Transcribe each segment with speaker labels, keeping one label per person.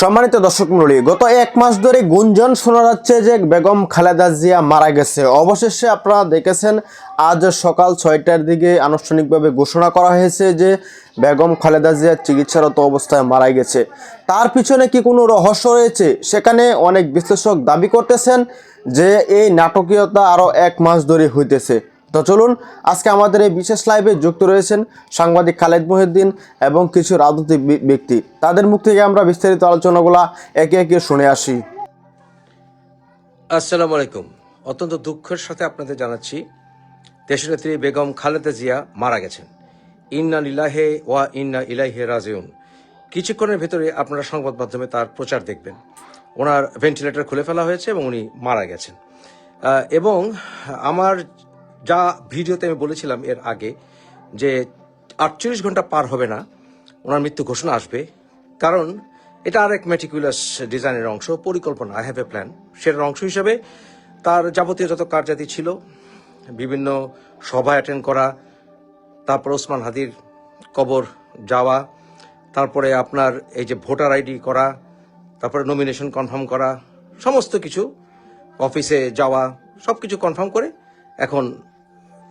Speaker 1: সম্মানিত দর্শক মন্ডলী গত এক মাস ধরে গুঞ্জন শোনা যাচ্ছে যে বেগম খালেদা জিয়া মারা গেছে। অবশেষে আপনারা দেখেছেন, আজ সকাল ছয়টার দিকে আনুষ্ঠানিকভাবে ঘোষণা করা হয়েছে যে বেগম খালেদা জিয়া চিকিৎসারত অবস্থায় মারা গেছে। তার পিছনে কি কোনো রহস্য রয়েছে? সেখানে অনেক বিশ্লেষক দাবি করতেছেন যে এই নাটকীয়তা আরও এক মাস ধরে হইতেছে। তো চলুন, আজকে আমাদের এই বিশেষ লাইভে যুক্ত রয়েছেন সাংবাদিক খালেদ মহিউদ্দিন এবং কিছু রাজনৈতিক ব্যক্তি। তাদের মুখ থেকে আমরা বিস্তারিত আলোচনাগুলো একে একে শুনে আসি।
Speaker 2: আসসালামু আলাইকুম। অত্যন্ত দুঃখের সাথে আপনাদের জানাচ্ছি, দেশনেত্রী বেগম খালেদা জিয়া মারা গেছেন। ইন্না লিলাহে ওয়া ইন্না ইলাইহে রাজিউন। কিছুক্ষণের ভেতরে আপনারা সংবাদ মাধ্যমে তার প্রচার দেখবেন। ওনার ভেন্টিলেটর খুলে ফেলা হয়েছে এবং উনি মারা গেছেন। এবং আমার যা ভিডিওতে আমি বলেছিলাম এর আগে, যে আটচল্লিশ ঘণ্টা পার হবে না, ওনার মৃত্যু ঘোষণা আসবে। কারণ এটা আর এক মেটিকুলাস ডিজাইনের অংশ, পরিকল্পনা আই হ্যাভ এ প্ল্যান সেটার অংশ হিসাবে তার যাবতীয় যত কার্যাদি ছিল, বিভিন্ন সভা অ্যাটেন্ড করা, তারপর ওসমান হাদির কবর যাওয়া, তারপরে আপনার এই যে ভোটার আইডি করা, তারপরে নমিনেশন কনফার্ম করা, সমস্ত কিছু, অফিসে যাওয়া সব কিছু কনফার্ম করে এখন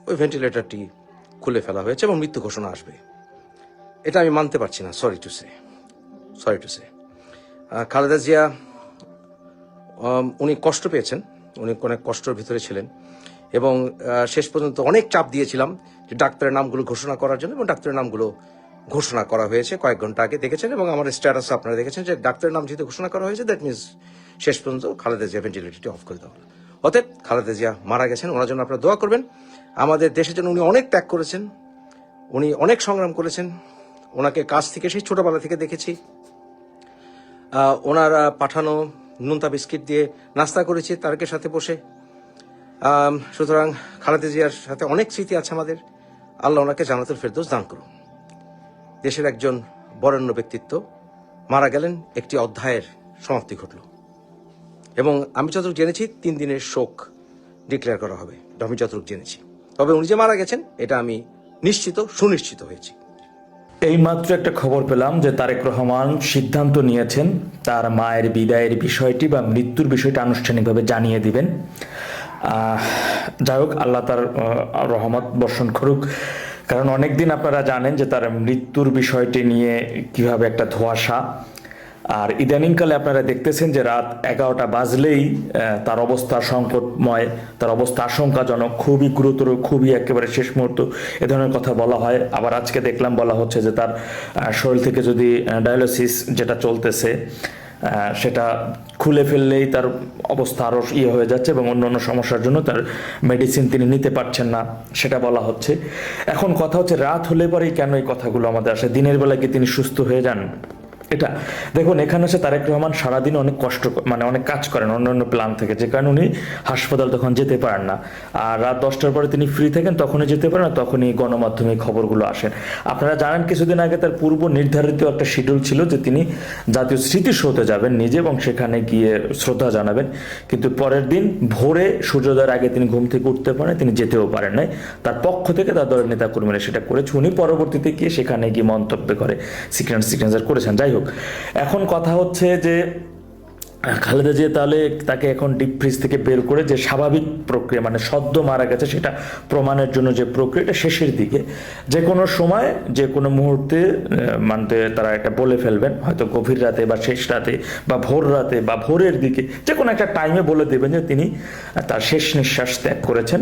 Speaker 2: ওই ভেন্টিলেটরটি খুলে ফেলা হয়েছে এবং মৃত্যু ঘোষণা আসবে। এটা আমি মানতে পারছি না sorry to say sorry to say Khaleda Zia উনি কষ্ট পেয়েছেন, উনি অনেক কষ্টের ভিতরে ছিলেন এবং শেষ পর্যন্ত অনেক চাপ দিয়েছিলাম যে ডাক্তারের নামগুলো ঘোষণা করার জন্য এবং ডাক্তারের নামগুলো ঘোষণা করা হয়েছে কয়েক ঘণ্টা আগে দেখেছেন এবং আমার স্ট্যাটাস আপনারা দেখেছেন যে ডাক্তারের নাম যেহেতু ঘোষণা করা হয়েছে দ্যাট মিনস শেষ পর্যন্ত খালেদা জিয়া ভেন্টিলেটরটি অফ করে দেওয়া হলো। অতএব খালেদা জিয়া মারা গেছেন, ওনার জন্য আপনারা দোয়া করবেন। আমাদের দেশের জন্য উনি অনেক ত্যাগ করেছেন, উনি অনেক সংগ্রাম করেছেন। ওনাকে কাছ থেকে, সেই ছোটবেলা থেকে দেখেছি। ওনার পাঠানো নুনতা বিস্কিট দিয়ে নাস্তা করেছি তারকের সাথে বসে। সুতরাং খালেদা জিয়ার সাথে অনেক স্মৃতি আছে আমাদের। আল্লাহ ওনাকে জানাতুল ফেরদৌস দান করুন। দেশের একজন বরেণ্য ব্যক্তিত্ব মারা গেলেন, একটি অধ্যায়ের সমাপ্তি ঘটল। এবং আমি যতটুকু জেনেছি, তিন দিনের শোক ডিক্লেয়ার করা হবে। আমি যতটুকু জেনেছি। তবে উনি যে মারা গেছেন, এটা আমি নিশ্চিত, সুনিশ্চিত হয়েছি।
Speaker 3: এইমাত্র একটা খবর পেলাম যে তারেক রহমান সিদ্ধান্ত নিয়েছেন তার মায়ের বিদায়ের বিষয়টি বা মৃত্যুর বিষয়টি আনুষ্ঠানিকভাবে জানিয়ে দিবেন। যাই হোক, আল্লাহ তার রহমত বর্ষণ করুক। কারণ অনেকদিন আপনারা জানেন যে তার মৃত্যুর বিষয়টি নিয়ে কীভাবে একটা ধোঁয়াশা। আর ইদানিংকালে আপনারা দেখতেছেন যে রাত এগারোটা বাজলেই তার অবস্থা সংকটময়, তার অবস্থা আশঙ্কাজনক, খুবই গুরুতর, খুবই একেবারে শেষ মুহূর্ত। এ ধরনের কথা বলা হয়। আবার আজকে দেখলাম বলা হচ্ছে যে তার শরীর থেকে যদি ডায়ালিসিস যেটা চলতেছে সেটা খুলে ফেললেই তার অবস্থা আরও ইয়ে হয়ে যাচ্ছে এবং অন্য অন্য সমস্যার জন্য তার মেডিসিন তিনি নিতে পারছেন না, সেটা বলা হচ্ছে। এখন কথা হচ্ছে রাত হলে পরেই কেন এই কথাগুলো আমাদের আসে? দিনের বেলায় কি তিনি সুস্থ হয়ে যান? এটা, দেখুন, এখানে হচ্ছে তারেক রহমান সারাদিন অনেক কষ্ট মানে অনেক কাজ করেন অন্য অন্য প্ল্যান থেকে। যে কারণে উনি হাসপাতাল তখন যেতে পারেন না। আর রাত দশটার পরে তিনি ফ্রি থাকেন, তখনই যেতে পারেন, তখনই গণমাধ্যমে খবরগুলো আসেন। আপনারা জানেন, কিছুদিন আগে তার পূর্ব নির্ধারিত একটা শিডিউল ছিল যে তিনি জাতীয় স্মৃতিসৌধে যাবেন নিজে এবং সেখানে গিয়ে শ্রদ্ধা জানাবেন। কিন্তু পরের দিন ভোরে সূর্যোদয়ের আগে তিনি ঘুম থেকে উঠতে পারেন, তিনি যেতেও পারেন নাই। তার পক্ষ থেকে তার দলের নেতা কর্মীরা সেটা করেছে। উনি পরবর্তীতে গিয়ে সেখানে গিয়ে মন্তব্য করে সিগন্যাল সিগনেচার করেছেন। যাই হোক এখন কথা হচ্ছে যে, খালেদা জিয়া তাহলে তাকে এখন ডিপ ফ্রিজ থেকে বের করে যে স্বাভাবিক প্রক্রিয়া মানে সদ্য মারা গেছে সেটা প্রমাণের জন্য যে প্রক্রিয়াটা শেষের দিকে, যে কোনো সময়, যে কোনো মুহূর্তে মানতে তারা এটা বলে ফেলবেন। হয়তো গভীর রাতে বা শেষ রাতে বা ভোর রাতে বা ভোরের দিকে, যে কোনো একটা টাইমে বলে দেবেন যে তিনি তার শেষ নিঃশ্বাস ত্যাগ করেছেন।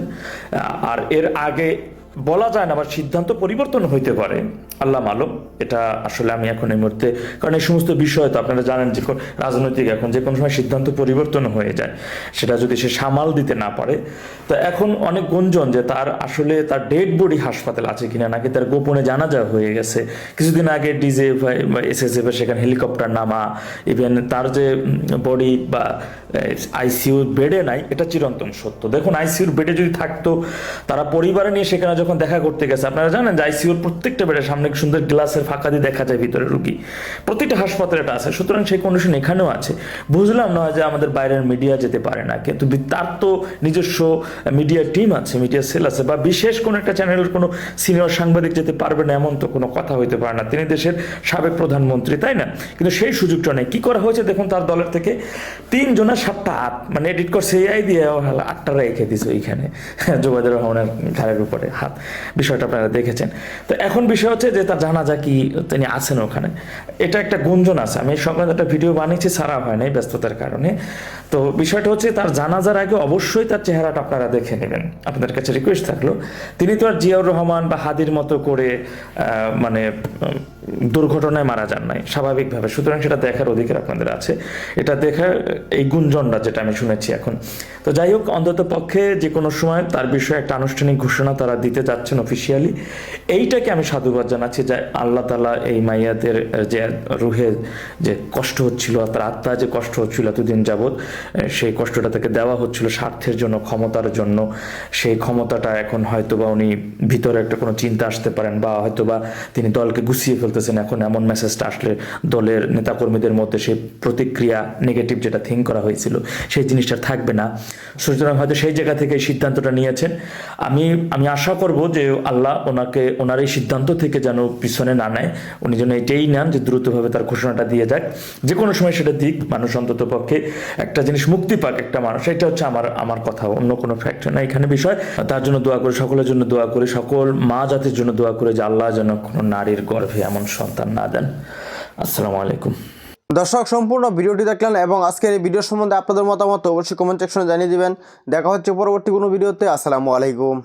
Speaker 3: আর এর আগে বলা যায় না বা সিদ্ধান্ত পরিবর্তন হইতে পারে। আল্লাহ মালুম। এটা আসলে আমি এখন এই মুহূর্তে কারণ এই সমস্ত বিষয় তো আপনারা জানেন যে রাজনৈতিক এখন যে কোনো সময় সিদ্ধান্ত পরিবর্তন হয়ে যায়। সেটা যদি সে সামাল দিতে না পারে। তো এখন অনেক গুঞ্জন যে তার আসলে তার ডেড বডি হাসপাতাল আছে কিনা, নাকি তার গোপনে জানাজা হয়ে গেছে। কিছুদিন আগে ডিজে বা এসএসএফ এর সেখানে হেলিকপ্টার নামা ইভেন তার যে বডি বা আইসিউ বেডে নাই, এটা চিরন্তন সত্য। দেখুন আইসিইউর বেডে যদি থাকতো, তারা পরিবারে নিয়ে সেখানে যখন দেখা করতে গেছে, আপনারা জানেন যে আইসিইউর প্রত্যেকটা বেডের সামনে সামনে সুন্দর গ্লাসের ফাঁকা দিয়ে দেখা যায় ভিতরে রুগী। প্রতিটা হাসপাতালে এটা আছে, সুতরাং সেই কন্ডিশন এখানেও আছে। বুঝলাম না যে আমাদের বাইরের মিডিয়া যেতে পারে না, কিন্তু তার তো নিজস্ব মিডিয়া টিম আছে মিডিয়া সেল আছে, বা বিশেষ কোনো একটা চ্যানেলের কোনো সিনিয়র সাংবাদিক যেতে পারবে না, এমন তো কোনো কথা হইতে পারে না। তিনি দেশের সাবেক প্রধানমন্ত্রী, তাই না? কিন্তু সেই সুযোগটা নেই। কি করা হয়েছে দেখুন তার দলের থেকে? তিনজনের সাতটা হাত মানে এডিট করছে এআই দিয়ে আটটা রেখে দিছে ওইখানে। জোবাইদুর রহমানের ঘাড়ের উপরে হাত। বিষয়টা আপনারা দেখেছেন। তো এখন বিষয় হচ্ছে যে তার জানাজা কি তিনি আছেন ওখানে? এটা একটা গুঞ্জন আছে। আমি সংক্রান্ত একটা ভিডিও বানিয়েছি, সারা হয় নাই ব্যস্ততার কারণে। তো বিষয়টা হচ্ছে, তার জানাজার আগে অবশ্যই তার চেহারাটা আপনারা দেখে নেবেন। আপনাদের কাছে রিকোয়েস্ট থাকল, তিনি তো আর জিয়াউর রহমান বা হাদির মতো করে মানে দুর্ঘটনায় মারা যান নাই, স্বাভাবিকভাবে। সুতরাং সেটা দেখার অধিকার আপনাদের আছে। এটা দেখা এই গুঞ্জনটা যেটা আমি শুনেছি এখন। তো যাই হোক, অন্তত পক্ষে যে কোনো সময় তার বিষয়ে একটা আনুষ্ঠানিক ঘোষণা তারা দিতে যাচ্ছেন অফিসিয়ালি এইটাকে আমি সাধুবাদ জানাচ্ছি যে আল্লাহ তালা এই মাইয়াদের যে রুহে যে কষ্ট হচ্ছিল তার আত্মা যে কষ্ট হচ্ছিল এতদিন যাবৎ সেই কষ্টটা তাকে দেওয়া হচ্ছিল স্বার্থের জন্য, ক্ষমতার জন্য। সেই ক্ষমতাটা এখন হয়তোবা উনি ভিতরে একটা কোনো চিন্তা আসতে পারেন বা হয়তোবা তিনি দলকে গুছিয়ে ফেলতেছেন এখন এমন মেসেজটা আসলে দলের নেতাকর্মীদের মধ্যে সেই প্রতিক্রিয়া নেগেটিভ যেটা থিঙ্ক করা হয়েছিল, সেই জিনিসটা থাকবে না। সুতরাং হয়তো সেই জায়গা থেকে সিদ্ধান্তটা নিয়েছেন। আমি আমি আশা করব যে আল্লাহ ওনাকে, ওনার এই সিদ্ধান্ত থেকে যেন পিছনে না নেয়। উনি যেন এটাই নেন যে দ্রুতভাবে তার ঘোষণাটা দিয়ে যাক। যে কোনো সময় সেটা দিক, মানুষ অন্তত পক্ষে একটা জিনিস মুক্তি পাক একটা মানুষ, এটা হচ্ছে আমার আমার কথা, অন্য কোনো ফ্যাক্টর না এখানে বিষয়। তার জন্য দোয়া করি, সকলের জন্য দোয়া করি, সকল মা জাতির জন্য দোয়া করে যে আল্লাহ যেন কোনো নারীর গর্ভে এমন সন্তান না দেন। আসসালামু আলাইকুম।
Speaker 1: দর্শক, সম্পূর্ণ ভিডিওটি দেখলেন এবং আজকের এই ভিডিও সম্বন্ধে আপনাদের মতামত অবশ্যই কমেন্ট সেকশনে জানিয়ে দিবেন। দেখা হচ্ছে পরবর্তী কোনো ভিডিওতে। আসসালামু আলাইকুম।